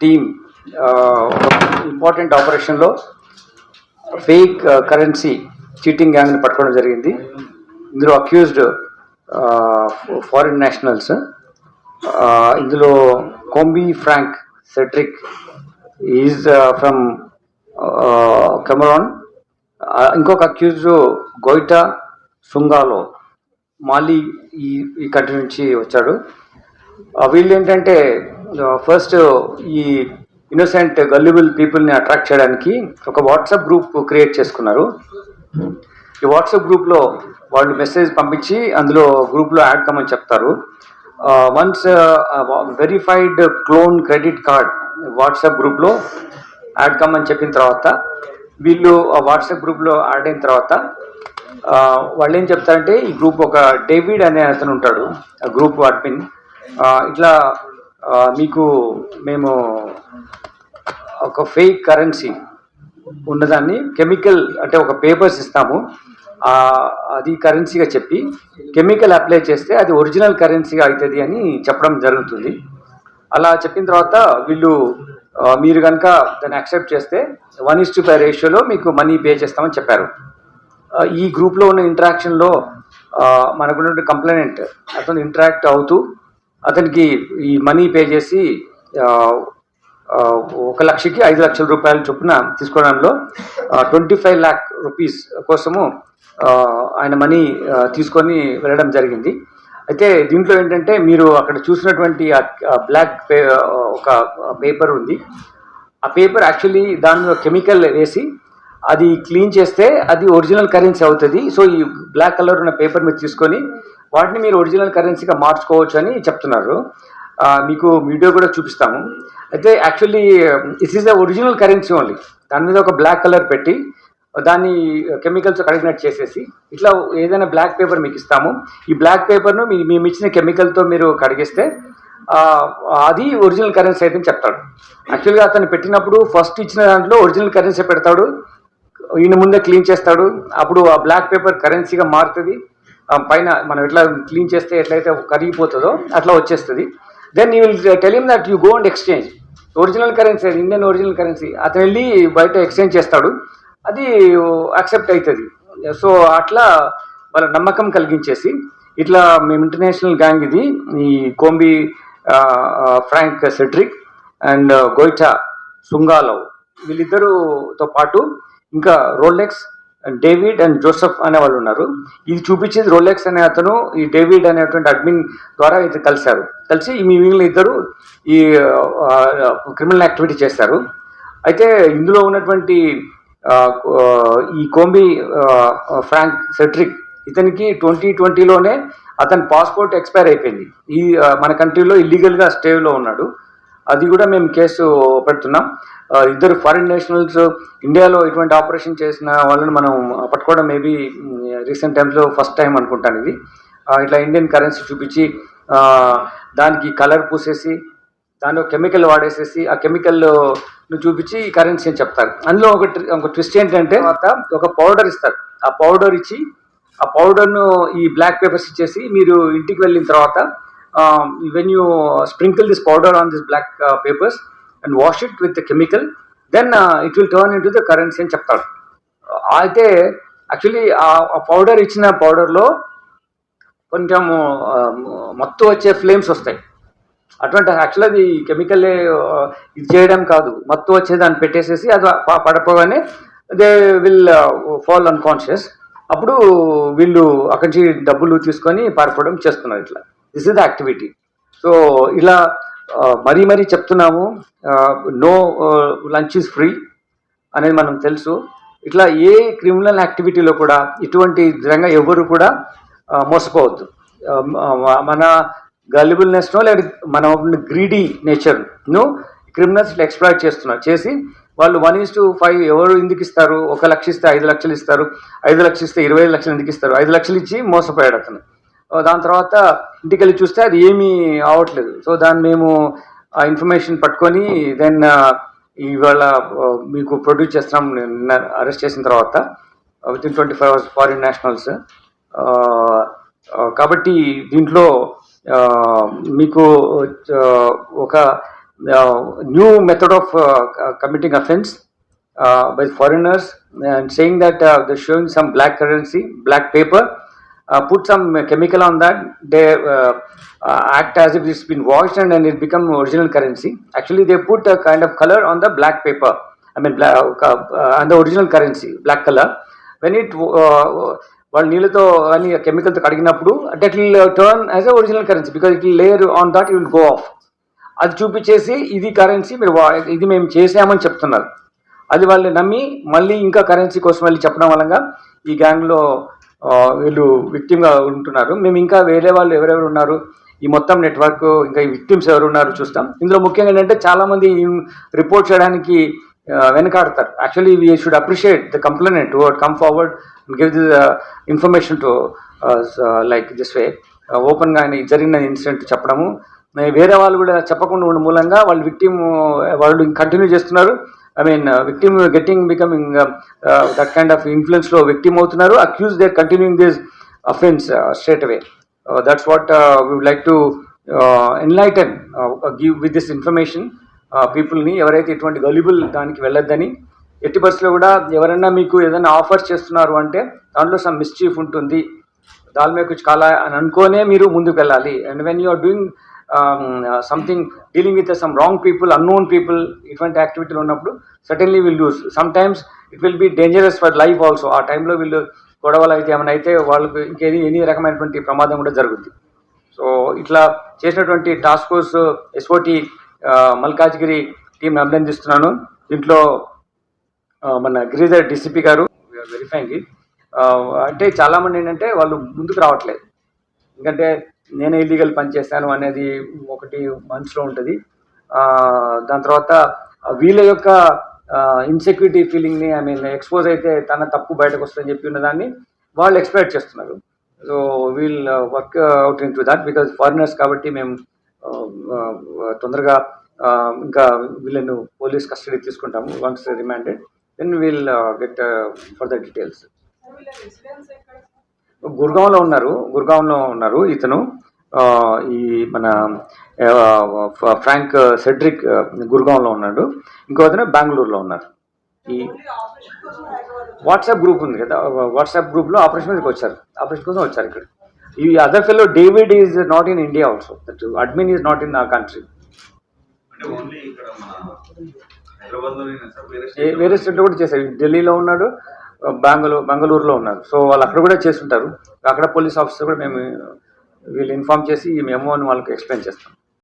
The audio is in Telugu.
టీమ్ ఇంపార్టెంట్ ఆపరేషన్లో ఫేక్ కరెన్సీ చీటింగ్ గ్యాంగ్ని పట్టుకోవడం జరిగింది. ఇందులో అక్యూజ్డ్ ఫారిన్ నేషనల్స్ ఇందులో Kombi Frank Cedric is from Cameroon ఇంకొక అక్యూజ్ గోయిటా సుంగాలో మాలి ఈ ఈ కంట్రీ నుంచి వచ్చాడు. వీళ్ళు ఏంటంటే ఫస్ట్ ఈ ఇన్నోసెంట్ గల్లిబుల్ పీపుల్ని అట్రాక్ట్ చేయడానికి ఒక వాట్సాప్ గ్రూప్ క్రియేట్ చేసుకున్నారు. ఈ వాట్సాప్ గ్రూప్లో వాళ్ళు మెసేజ్ పంపించి అందులో గ్రూప్లో యాడ్ కామని చెప్తారు. Once verified clone credit card WhatsApp గ్రూప్లో యాడ్ కామని చెప్పిన తర్వాత వీళ్ళు ఆ వాట్సాప్ గ్రూప్లో యాడ్ అయిన తర్వాత వాళ్ళు ఏం చెప్తారంటే ఈ గ్రూప్ ఒక డేవిడ్ అనే అతను ఉంటాడు ఆ గ్రూప్ అడ్మిన్ ఇట్లా మీకు మేము ఒక ఫేక్ కరెన్సీ ఉన్నదాన్ని కెమికల్ అంటే ఒక పేపర్స్ ఇస్తాము. అది కరెన్సీగా చెప్పి కెమికల్ అప్లై చేస్తే అది ఒరిజినల్ కరెన్సీగా అవుతుంది అని చెప్పడం జరుగుతుంది. అలా చెప్పిన తర్వాత వీళ్ళు మీరు కనుక దాన్ని యాక్సెప్ట్ చేస్తే వన్ ఇస్ టు ఫైవ్ రేషియోలో మీకు మనీ పే చేస్తామని చెప్పారు. ఈ గ్రూప్లో ఉన్న ఇంటరాక్షన్లో మనకున్నటువంటి కంప్లైంట్ అతను ఇంటరాక్ట్ అవుతూ అతనికి ఈ మనీ పే చేసి ఒక లక్షకి ఐదు లక్షల రూపాయల చొప్పున తీసుకోవడంలో ట్వంటీ ఫైవ్ ల్యాక్ రూపీస్ కోసము ఆయన మనీ తీసుకొని వెళ్ళడం జరిగింది. అయితే దీంట్లో ఏంటంటే మీరు అక్కడ చూసినటువంటి బ్లాక్ పే ఒక పేపర్ ఉంది. ఆ పేపర్ యాక్చువల్లీ దాని మీద కెమికల్ వేసి అది క్లీన్ చేస్తే అది ఒరిజినల్ కరెన్సీ అవుతుంది. సో ఈ బ్లాక్ కలర్ ఉన్న పేపర్ మీరు తీసుకొని వాటిని మీరు ఒరిజినల్ కరెన్సీగా మార్చుకోవచ్చు అని చెప్తున్నారు. మీకు వీడియో కూడా చూపిస్తాము. అయితే actually it is the original currency only. దాని మీద ఒక బ్లాక్ కలర్ పెట్టి దాన్ని కెమికల్స్ కడిగినట్టు చేసేసి ఇట్లా ఏదైనా బ్లాక్ పేపర్ మీకు ఇస్తాము. ఈ బ్లాక్ పేపర్ను మీ మేము ఇచ్చిన కెమికల్తో మీరు కడిగిస్తే అది ఒరిజినల్ కరెన్సీ అయితే చెప్తాడు. యాక్చువల్గా అతను పెట్టినప్పుడు ఫస్ట్ ఇచ్చిన దాంట్లో ఒరిజినల్ కరెన్సీ పెడతాడు. ఈయన ముందే క్లీన్ చేస్తాడు. అప్పుడు ఆ బ్లాక్ పేపర్ కరెన్సీగా మారుతుంది. పైన మనం ఎట్లా క్లీన్ చేస్తే ఎట్లయితే కరిగిపోతుందో అట్లా వచ్చేస్తుంది. Then you will tell him that you go and exchange original currency అది ఇండియన్ ఒరిజినల్ కరెన్సీ అతను వెళ్ళి బయట ఎక్స్చేంజ్ చేస్తాడు. అది యాక్సెప్ట్ అవుతుంది. సో అట్లా వాళ్ళ నమ్మకం కలిగించేసి ఇట్లా మేము ఇంటర్నేషనల్ గ్యాంగ్ ఇది ఈ కోంబి ఫ్రాంక్ సెట్రిక్ అండ్ గోయిటా సుంగాలవ్ వీళ్ళిద్దరుతో పాటు ఇంకా రోలెక్స్ డేవిడ్ అండ్ జోసెఫ్ అనే వాళ్ళు ఉన్నారు. ఇది చూపించేది రోలెక్స్ అనే అతను ఈ డేవిడ్ అనేటువంటి అడ్మిన్ ద్వారా ఇది కలిశారు. కలిసి ఈ మిగిలిన ఇద్దరు ఈ క్రిమినల్ యాక్టివిటీ చేస్తారు. అయితే ఇందులో ఉన్నటువంటి ఈ కోంబి ఫ్రాంక్ సెట్రిక్ ఇతనికి ట్వంటీ ట్వంటీలోనే అతని పాస్పోర్ట్ ఎక్స్పైర్ అయిపోయింది. ఈ మన కంట్రీలో ఇల్లీగల్గా స్టేలో ఉన్నాడు. అది కూడా మేము కేసు పెడుతున్నాం. ఇద్దరు ఫారిన్ నేషనల్స్ ఇండియాలో ఇటువంటి ఆపరేషన్ చేసిన వాళ్ళని మనం పట్టుకోవడం మేబీ రీసెంట్ టైమ్స్లో ఫస్ట్ టైం అనుకుంటాను ఇది. ఇట్లా ఇండియన్ కరెన్సీ చూపించి దానికి కలర్ పూసేసి దానిలో కెమికల్ వాడేసేసి ఆ కెమికల్ చూపించి కరెన్సీ అని చెప్తారు. అందులో ఒక ఒక ట్విస్ట్ ఏంటంటే తర్వాత ఒక పౌడర్ ఇస్తారు. ఆ పౌడర్ ఇచ్చి ఆ పౌడర్ను ఈ బ్లాక్ పేపర్స్ ఇచ్చేసి మీరు ఇంటికి వెళ్ళిన తర్వాత when you sprinkle this powder on this black papers and wash it with chemical then it will turn turn into the currency అని చెప్తాడు అయితే యాక్చువల్లీ ఆ పౌడర్ ఇచ్చిన పౌడర్లో కొంచెం um, మత్తు వచ్చే ఫ్లేమ్స్ వస్తాయి. అటువంటి యాక్చువల్ అది కెమికల్ uh, ఇది చేయడం కాదు. మత్తు వచ్చే దాన్ని పెట్టేసేసి అది పడపోగానే they will uh, fall unconscious అప్పుడు వీళ్ళు అక్కడి నుంచి డబ్బులు తీసుకొని పారిపోవడం చేస్తున్నారు ఇట్లా. This is the activity so ఇలా మరీ మరీ చెప్తున్నాము. నో లంచ్ ఈజ్ ఫ్రీ అనేది మనం తెలుసు. ఇట్లా ఏ క్రిమినల్ యాక్టివిటీలో కూడా ఇటువంటి విధంగా ఎవరు కూడా మోసపోవద్దు. మన గల్లిబుల్నెస్నో లేదా మన గ్రీడీ నేచర్ను క్రిమినల్స్ ఎక్స్ప్లాయిట్ చేస్తున్నారు చేసి వాళ్ళు వన్ ఈస్ టు ఫైవ్ ఎవరు ఎందుకు ఇస్తారు? ఒక లక్ష ఇస్తే ఐదు లక్షలు ఇస్తారు. ఐదు లక్షలు ఇస్తే ఇరవై ఐదు లక్షలు ఎందుకు ఇస్తారు? ఐదు లక్షలు ఇచ్చి మోసపోయాడు అతను. దాని తర్వాత ఇంటికి వెళ్ళి చూస్తే అది ఏమీ అవట్లేదు. సో దాన్ని మేము ఆ ఇన్ఫర్మేషన్ పట్టుకొని దెన్ ఇవాళ మీకు ప్రొడ్యూస్ చేస్తున్నాం నిన్న అరెస్ట్ చేసిన తర్వాత with in twenty five hours foreign nationals కాబట్టి దీంట్లో మీకు ఒక new method of committing offence by foreigners and saying that the showing some black currency black paper uh, put some chemical on that they uh, uh, act as if it's been washed and then it become original currency actually they put a kind of color on the black paper i mean black, uh, and the original currency black color when it uh, వాళ్ళు నీళ్ళతో అని కెమికల్తో కడిగినప్పుడు that will turn as a original currency because it will layer on that will go off అది చూపించేసి ఇది కరెన్సీ మీరు ఇది మేము చేసామని చెప్తున్నారు అది వాళ్ళు నమ్మి మళ్ళీ ఇంకా కరెన్సీ కోసం వెళ్ళి చెప్పడం వలన ఈ గ్యాంగ్లో వీళ్ళు విక్టిమ్గా ఉంటున్నారు. మేము ఇంకా వేరే వాళ్ళు ఎవరెవరు ఉన్నారు? ఈ మొత్తం నెట్వర్క్ ఇంకా ఈ విక్టిమ్స్ ఎవరు ఉన్నారు చూస్తాం. ఇందులో ముఖ్యంగా ఏంటంటే చాలామంది రిపోర్ట్ చేయడానికి వెనకాడతారు. Actually we should appreciate the complaint to come forward give the information to like this way ఓపెన్గా ఆయన జరిగిన ఇన్సిడెంట్ చెప్పడము. వేరే వాళ్ళు కూడా చెప్పకుండా ఉన్న మూలంగా వాళ్ళు విక్టిమ్ వాళ్ళు కంటిన్యూ చేస్తున్నారు. I mean victim getting becoming that kind of ఇన్ఫ్లుయెన్స్లో victim అవుతున్నారు accused they continuing this offence straight away that's what we would like to enlighten give with this information పీపుల్ని ఎవరైతే ఇటువంటి గలిబుల్ దానికి వెళ్ళొద్దని ఎట్టి పరిస్థితుల్లో కూడా ఎవరైనా మీకు ఏదైనా ఆఫర్స్ చేస్తున్నారు అంటే దాంట్లో సమ్ మిస్చీఫ్ ఉంటుంది. దాని మీద చాలా కాలా అని అనుకోనే మీరు ముందుకు వెళ్ళాలి. And when you are doing something dealing with some wrong people unknown people ఇటువంటి యాక్టివిటీలు ఉన్నప్పుడు suddenly will lose some times it will be dangerous for life also ఆ టైంలో వీళ్ళు గొడవలు అయితే ఏమైనా అయితే వాళ్ళకి ఇంకేది ఎనీ రకమైనటువంటి ప్రమాదం కూడా జరుగుద్ది. సో ఇట్లా చేసినటువంటి టాస్క్ ఫోర్స్ ఎస్ఓటి మల్కాజ్గిరి టీంని అభినందిస్తున్నాను. దీంట్లో uh, మన గిరిధర్ డిసిపి గారు వెరిఫైంగ్ uh, అంటే చాలామంది ఏంటంటే వాళ్ళు ముందుకు రావట్లేదు. ఎందుకంటే నేనే ఇల్లీగల్ పని చేస్తాను అనేది ఒకటి మనసులో ఉంటుంది. దాని తర్వాత వీళ్ళ యొక్క ఇన్సెక్యూరిటీ ఫీలింగ్ని ఐ మీన్ ఎక్స్పోజ్ అయితే తన తప్పు బయటకు వస్తుందని చెప్పి ఉన్నదాన్ని వాళ్ళు ఎక్స్పెక్ట్ చేస్తున్నారు. So we'll work out in to that because foreigners కాబట్టి మేము తొందరగా ఇంకా వీళ్ళను పోలీస్ కస్టడీ తీసుకుంటాము once remanded then we'll get further details గుర్గాంలో ఉన్నారు. గుర్గాంలో ఉన్నారు ఇతను. ఈ మన ఫ్రాంక్ సెడ్రిక్ గుర్గాంలో ఉన్నాడు. ఇంకో అతను బెంగళూరులో ఉన్నారు. ఈ వాట్సాప్ గ్రూప్ ఉంది కదా వాట్సాప్ గ్రూప్లో ఆపరేషన్ మీదకి వచ్చారు. ఆపరేషన్ కోసం వచ్చారు ఇక్కడ. ఈ other fellow David is not in India also. That admin is not in a country. వేరే స్టేట్లో కూడా? చేశారు. ఢిల్లీలో ఉన్నాడు బెంగళూరు బెంగళూరులో ఉన్నారు. సో వాళ్ళు అక్కడ కూడా చేస్తుంటారు. అక్కడ పోలీస్ ఆఫీసర్ కూడా మేము వీళ్ళు ఇన్ఫామ్ చేసి ఈ మెమోని వాళ్ళకి ఎక్స్ప్లెయిన్ చేస్తాం.